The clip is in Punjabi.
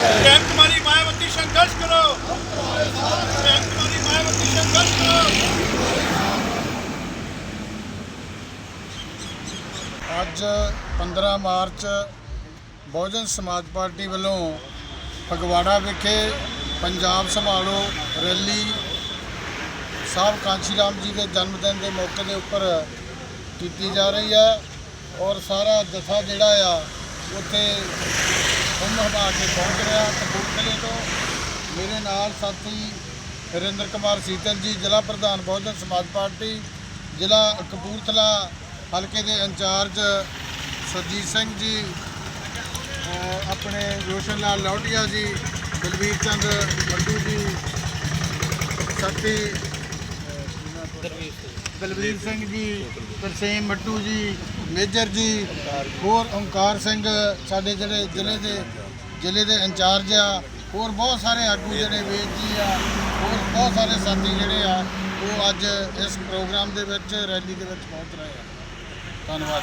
ਬੈਂਕ ਕੁਮਾਰੀ ਮਾਇਆਵਤੀ ਸੰਘਰਸ਼ ਕਰੋ। ਬੈਂਕ ਕੁਮਾਰੀ ਮਾਇਆਵਤੀ ਸੰਘਰਸ਼ ਕਰੋ। ਅੱਜ 15 ਮਾਰਚ ਬਹੁਜਨ ਸਮਾਜ ਪਾਰਟੀ ਵੱਲੋਂ ਫਗਵਾੜਾ ਵਿਖੇ ਪੰਜਾਬ ਸੰਭਾਲੋ ਰੈਲੀ। ਸਾਹਿਬ ਕਾਂਸ਼ੀ ਰਾਮ ਜੀ ਦੇ ਜਨਮ ਦਿਨ ਦੇ ਮੌਕੇ ਦੇ ਉੱਪਰ ਕੀਤੀ ਜਾ ਰਹੀ ਹੈ ਔਰ ਸਾਰਾ ਜਥਾ ਜਿਹੜਾ ਆ, ਉੱਥੇ ਹੁਮ ਹਮਾ ਕੇ ਪਹੁੰਚ ਰਿਹਾ ਕਪੂਰਥਲੇ ਤੋਂ। ਮੇਰੇ ਨਾਲ ਸਾਥੀ ਹਰਿੰਦਰ ਕੁਮਾਰ ਸੀਤਲ ਜੀ, ਜ਼ਿਲ੍ਹਾ ਪ੍ਰਧਾਨ ਬਹੁਜਨ ਸਮਾਜ ਪਾਰਟੀ, ਜ਼ਿਲ੍ਹਾ ਕਪੂਰਥਲਾ ਹਲਕੇ ਦੇ ਇੰਚਾਰਜ ਸਰਜੀਤ ਸਿੰਘ ਜੀ ਆਪਣੇ ਰੋਸ਼ਨ ਲਾਲ ਲੌਟੀਆ ਜੀ, ਬਲਵੀਰ ਚੰਦ ਮੱਡੂ ਜੀ, ਸਾਥੀ ਬਲਵੀਰ ਸਿੰਘ ਜੀ, ਤਰਸੇਮ ਮੱਟੂ ਜੀ, ਮੇਜਰ ਜੀ, ਹੋਰ ਓਮਕਾਰ ਸਿੰਘ, ਸਾਡੇ ਜਿਹੜੇ ਜ਼ਿਲ੍ਹੇ ਦੇ ਜ਼ਿਲ੍ਹੇ ਦੇ ਇੰਚਾਰਜ ਆ, ਹੋਰ ਬਹੁਤ ਸਾਰੇ ਆਗੂ ਜਿਹੜੇ ਵੇਦ ਜੀ ਆ, ਹੋਰ ਬਹੁਤ ਸਾਰੇ ਸਾਥੀ ਜਿਹੜੇ ਆ, ਉਹ ਅੱਜ ਇਸ ਪ੍ਰੋਗਰਾਮ ਦੇ ਵਿੱਚ, ਰੈਲੀ ਦੇ ਵਿੱਚ ਪਹੁੰਚ ਰਹੇ ਆ। ਧੰਨਵਾਦ